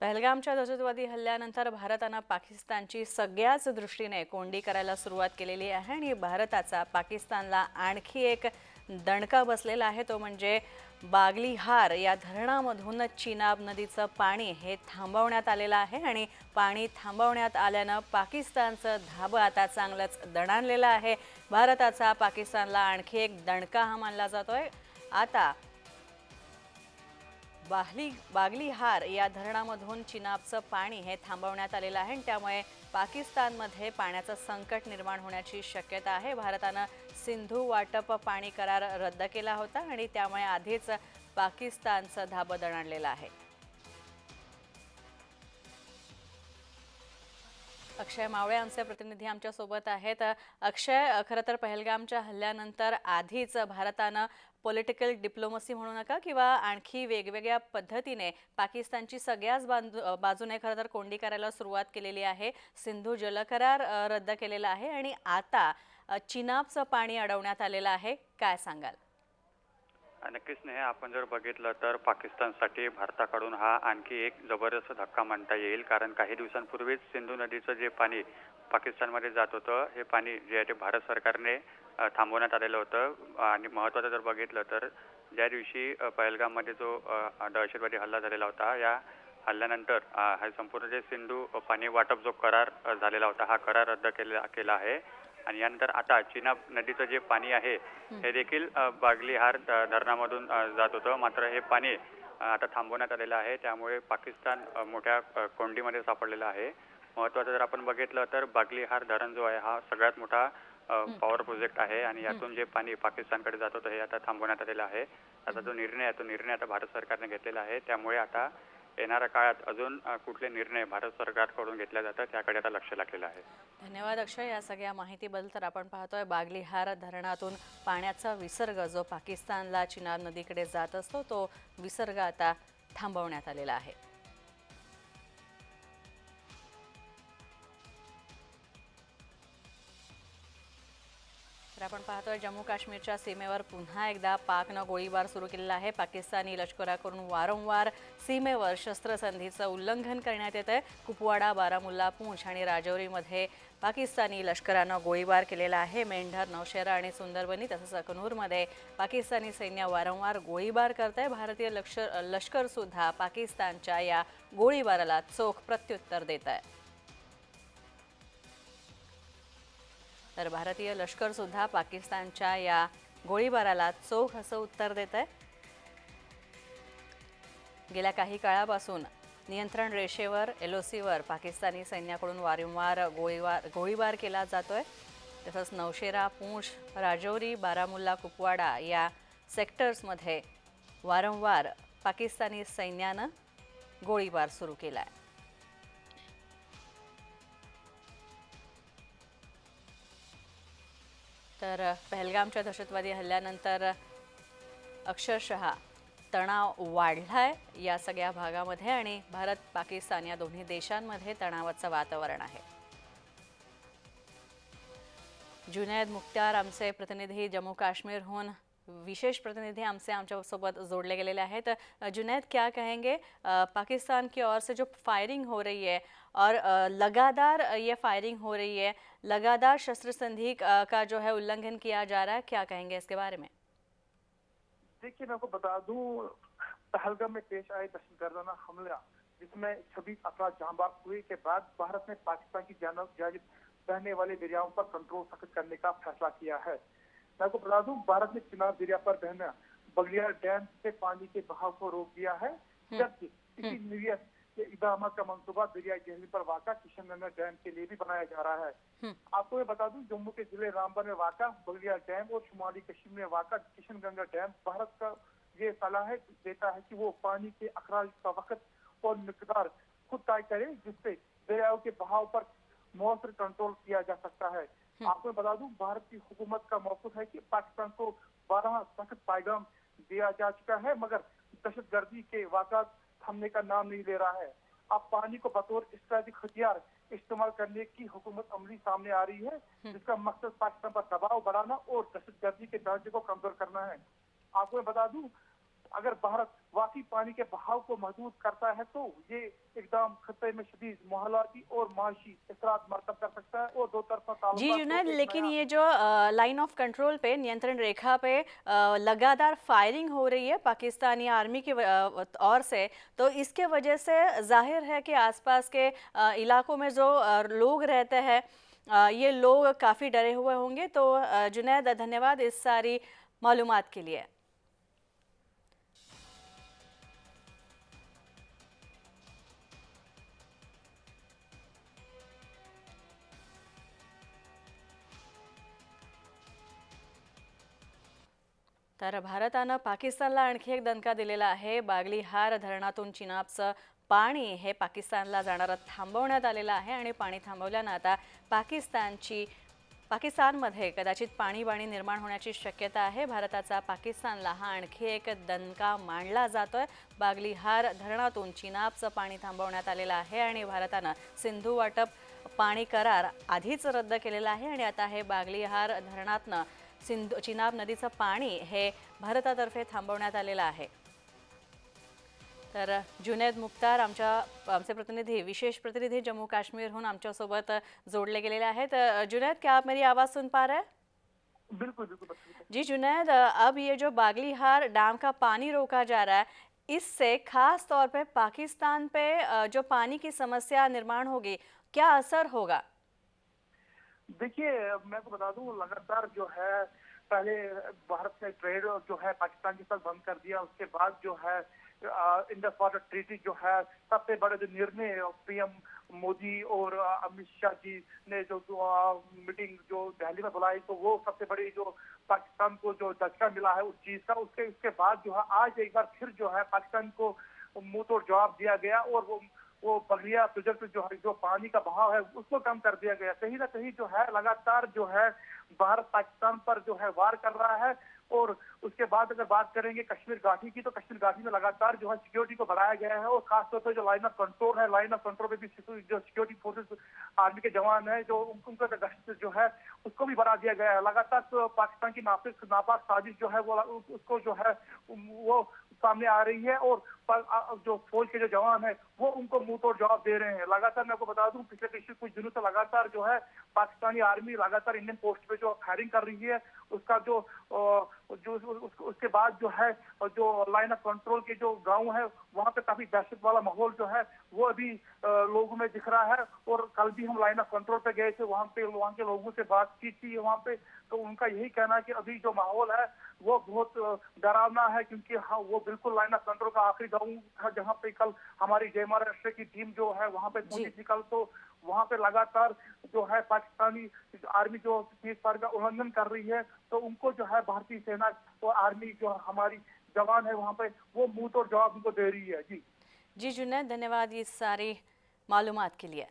पहलगामच्या दहशतवादी हल्ल्यानंतर भारतानं पाकिस्तानची सगळ्याच दृष्टीने कोंडी करायला सुरुवात केलेली आहे आणि भारताचा पाकिस्तानला आणखी एक दणका बसलेला आहे. तो म्हणजे बागलीहार. या धरणामधून चिनाब नदीचं पाणी हे थांबवण्यात आलेलं आहे आणि पाणी थांबवण्यात आल्यानं पाकिस्तानचं धाबं आता चांगलंच दणाणलेलं आहे. भारताचा पाकिस्तानला आणखी एक दणका हा मानला जातोय. आता बाहली बागलीहार या धरणामधून चिनाबचं पाणी हे थांबवण्यात आलेलं आहे आणि त्यामुळे पाकिस्तानमध्ये पाण्याचं संकट निर्माण होण्याची शक्यता आहे. भारतानं सिंधू वाटप पाणी करार रद्द केला होता आणि त्यामुळे आधीच पाकिस्तानचं धाबं दणाणलेलं आहे. अक्षय मावळे आमचे प्रतिनिधी आमच्यासोबत आहेत. अक्षय खरं तर पहलगामच्या हल्ल्यानंतर आधीच भारतानं पॉलिटिकल डिप्लोमसी म्हणू नका किंवा आणखी वेगवेगळ्या पद्धतीने पाकिस्तानची सगळ्याच बांधू बाजूने खरं तर कोंडी करायला सुरुवात केलेली आहे. सिंधू जलकरार रद्द केलेला आहे आणि आता चिनाबचं पाणी अडवण्यात आलेलं आहे. काय सांगाल? नक्कीच नाही आपण जर बघितलं तर पाकिस्तानसाठी भारताकडून हा आणखी एक जबरदस्त धक्का म्हणता येईल. कारण काही दिवसांपूर्वीच सिंधू नदीचं जे पाणी पाकिस्तानमध्ये जात होतं हे पाणी जे आहे ते भारत सरकारने थांबवण्यात आलेलं होतं. आणि महत्त्वाचं जर बघितलं तर ज्या दिवशी पहलगाममध्ये जो दहशतवादी हल्ला झालेला होता या हल्ल्यानंतर हा संपूर्ण जे सिंधू पाणी वाटप जो करार झालेला होता हा करार रद्द केला केला आहे. आणि यानंतर आता चिनाब नदीचं जे पाणी आहे हे देखील अ, बागली हार ध- धरणामधून जात होतं. मात्र हे पाणी आता थांबवण्यात आलेलं आहे. त्यामुळे पाकिस्तान मोठ्या कोंडीमध्ये सापडलेला आहे. महत्त्वाचं जर आपण बघितलं तर बागली हार धरण जो आहे हा सगळ्यात मोठा पॉवर प्रोजेक्ट आहे आणि यातून जे पाणी पाकिस्तानकडे जात होतं हे आता थांबवण्यात आलेलं आहे. आता जो निर्णय आहे तो निर्णय आता भारत सरकारने घेतलेला आहे. त्यामुळे आता येणाऱ्या काळात अजून कुठले निर्णय भारत सरकारकडून घेतले जातात त्याकडे आता लक्ष लागलेलं आहे. धन्यवाद अक्षय. या सगळ्या माहितीबद्दल तर आपण पाहतोय बागलीहार धरणातून पाण्याचा विसर्ग जो पाकिस्तानला चिनाब नदीकडे जात असतो तो विसर्ग आता थांबवण्यात आलेला आहे. तर आपण पाहतोय जम्मू काश्मीरच्या सीमेवर पुन्हा एकदा पाकनं गोळीबार सुरू केलेला आहे. पाकिस्तानी लष्कराकडून वारंवार सीमेवर शस्त्रसंधीचं उल्लंघन करण्यात येत आहे कुपवाडा बारामुल्ला पूंछ आणि राजौरीमध्ये पाकिस्तानी लष्करानं गोळीबार केलेला आहे. मेंढर नौशेरा आणि सुंदरबनी तसंच अकनूरमध्ये पाकिस्तानी सैन्य वारंवार गोळीबार करत आहे भारतीय लष्कर लष्करसुद्धा पाकिस्तानच्या या गोळीबाराला चोख प्रत्युत्तर देत आहे तर भारतीय लष्करसुद्धा पाकिस्तानच्या या गोळीबाराला चोख असं उत्तर देत आहे. गेल्या काही काळापासून नियंत्रण रेषेवर एलओसीवर पाकिस्तानी सैन्याकडून वारंवार गोळीबार गोळीबार केला जातोय. तसंच नौशेरा पूंछ राजौरी बारामुल्ला कुपवाडा या सेक्टर्समध्ये वारंवार पाकिस्तानी सैन्यानं गोळीबार सुरू केला आहे तर पहलगामच्या दहशतवादी हल्ल्यानंतर अक्षरशः तणाव वाढला आहे या सगळ्या भागामध्ये आणि भारत पाकिस्तान या दोन्ही देशांमध्ये तणावाचं वातावरण आहे. जुनैद मुख्तार आमचे प्रतिनिधी जम्मू काश्मीरहून विशेष प्रतिनिधि हमसे आमच्या सोबत जोड़ले गेलेले आहेत अ, जुनैद क्या कहेंगे अ, पाकिस्तान की ओर से जो फायरिंग हो रही है और अ, लगातार अ, ये फायरिंग हो रही है लगातार शस्त्र संधि अ, का जो है उल्लंघन किया जा रहा है क्या कहेंगे इसके बारे में देखिए मैं आपको बता दूं पहलगाम में पेश आए दहशतगर्दाना हमला जिसमें छब्बीस अफराद जहांबाग हुए के बाद भारत ने पाकिस्तान की जानब जाजिब बहने वाले दरियाओं पर कंट्रोल सख्त करने का फैसला किया है میں آپ کو بتا دوں بھارت نے چناب دریا پر بہنا بگڑیا ڈیم سے پانی کے بہاؤ کو روک دیا ہے۔ جبکہ اسی نیت کے کا منصوبہ دریا جہلی پر واقع کشن گنگا ڈیم کے لیے بھی بنایا جا رہا ہے۔ آپ کو یہ بتا دوں جموں کے ضلع رامبن میں واقع بگڑیا ڈیم اور شمالی کشمیر میں واقع کشن گنگا ڈیم بھارت کا یہ صلاحیت دیتا ہے کہ وہ پانی کے اخراج کا وقت اور مقدار خود طے کرے جس سے دریاؤں کے بہاؤ پر مؤثر کنٹرول کیا جا سکتا ہے۔ آپ کو بتا دوں بھارت کی حکومت کا موقف ہے کہ پاکستان کو بارہ سخت پیغام دیا جا چکا ہے مگر دہشت گردی کے واقعات تھمنے کا نام نہیں لے رہا ہے۔ اب پانی کو بطور اسٹریٹک ہتھیار استعمال کرنے کی حکومت عملی سامنے آ رہی ہے جس کا مقصد پاکستان پر دباؤ بڑھانا اور دہشت گردی کے درجے کو کمزور کرنا ہے۔ آپ کو میں بتا دوں اگر بھارت واقعی پانی کے بہاؤ کو محدود کرتا ہے تو یہ اقدام خطے میں شدید محلاتی اور معاشی اثرات مرتب کر سکتا ہے اور دو طرفہ جی جنید لیکن یہ جو لائن آف کنٹرول پہ نینترن ریکھا پہ لگادار فائرنگ ہو رہی ہے پاکستانی آرمی کے اور سے تو اس کے وجہ سے ظاہر ہے کہ آس پاس کے علاقوں میں جو لوگ رہتے ہیں یہ لوگ کافی ڈرے ہوئے ہوں گے تو جنید دھنیواد اس ساری معلومات کے لیے۔ तर भारतानं पाकिस्तानला आणखी एक दणका दिलेला आहे. बागली हार धरणातून चिनाबचं पाणी हे पाकिस्तानला जाणारं थांबवण्यात आलेलं आहे आणि पाणी थांबवल्यानं आता पाकिस्तानची पाकिस्तानमध्ये कदाचित पाणीबाणी निर्माण होण्याची शक्यता आहे. भारताचा पाकिस्तानला हा आणखी एक दणका मानला जातोय. बागली हार धरणातून चिनाबचं पाणी थांबवण्यात आलेलं आहे आणि भारतानं सिंधू वाटप पाणी करार आधीच रद्द केलेला आहे आणि आता हे बागली हार धरणातनं सिंधू चिनाब नदीचं पाणी हे भारतातर्फे थांबवण्यात आलेलं आहे. तर जुनेद मुख्तार आमच्या आमचे प्रतिनिधी विशेष प्रतिनिधी जम्मू काश्मीरहून आमच्यासोबत जोडले गेलेले आहेत. जुनैद क्या आप मेरी आवाज़ सुन पा रहे हैं? बिल्कुल बिल्कुल जी जुनैद अब ये जो बागलीहार डैम का पानी रोका जा रहा है इससे खास तौर पे पाकिस्तान पे जो पानी की समस्या निर्माण होगी क्या असर होगा? دیکھیے، میں کو بتا دوں، لگاتار جو ہے، پہلے بھارت نے ٹریڈ جو ہے، پاکستان کے ساتھ بند کر دیا، اس کے بعد جو ہے انڈس واٹر ٹریٹی جو ہے، سب سے بڑے جو نرنے پی ایم مودی اور امت شاہ جی نے جو میٹنگ جو دہلی میں بلائی، تو وہ سب سے بڑی جو پاکستان کو جو دکشا ملا ہے، اس چیز کا، اس کے اس کے بعد جو ہے، آج ایک بار پھر جو ہے، پاکستان کو منہ توڑ جواب دیا گیا اور وہ वो बगलिया प्रोजेक्ट जो है जो पानी का बहाव है उसको कम कर दिया गया। कहीं ना कहीं जो है लगातार जो है भारत पाकिस्तान पर जो है वार कर रहा है। اور اس کے بعد اگر بات کریں گے کشمیر گاٹھی کی، تو کشمیر گاٹھی میں لگاتار جو ہے سیکیورٹی کو بڑھایا گیا ہے اور خاص طور پہ جو لائن آف کنٹرول ہے لائن آف کنٹرول میں بھی جو سیکیورٹی فورسز آرمی کے جوان ہیں، جو ان کا گشت جو ہے، اس کو بھی بڑھا دیا گیا ہے۔ لگاتار پاکستان کی نافذ ناپاک سازش جو ہے، وہ اس کو جو ہے، وہ سامنے آ رہی ہے اور جو فوج کے جو جوان ہیں، وہ ان کو منہ توڑ جواب دے رہے ہیں۔ لگاتار میں آپ کو بتا دوں، پچھلے کچھ دنوں سے لگاتار جو ہے، پاکستانی آرمی لگاتار انڈین پوسٹ پہ جو فائرنگ کر رہی ہے۔ اس کا جو اس کے بعد جو ہے جو لائن آف کنٹرول کے جو گاؤں ہے وہاں پہ کافی دہشت والا ماحول جو ہے وہ ابھی لوگوں میں دکھ رہا ہے اور کل بھی ہم لائن آف کنٹرول پہ گئے تھے وہاں پہ وہاں کے لوگوں سے بات چیت کی وہاں پہ۔ تو ان کا یہی کہنا ہے کہ ابھی جو ماحول ہے وہ بہت ڈراؤنا ہے کیونکہ ہاں، وہ بالکل لائن آف کنٹرول کا آخری گاؤں تھا جہاں پہ کل ہماری جے مہاراشٹر کی ٹیم جو ہے وہاں پہ جی۔ پہنچی تھی کل تو وہاں پہ لگاتار جو ہے پاکستانی آرمی جو چیز پر کا النگھن کر رہی ہے، تو ان کو جو ہے بھارتی سینا اور آرمی جو ہماری جوان ہے وہاں پہ، وہ موت اور جواب ان کو دے رہی ہے۔ جی۔ جی جنید، دھنیہ واد یہ ساری معلومات کے لیے۔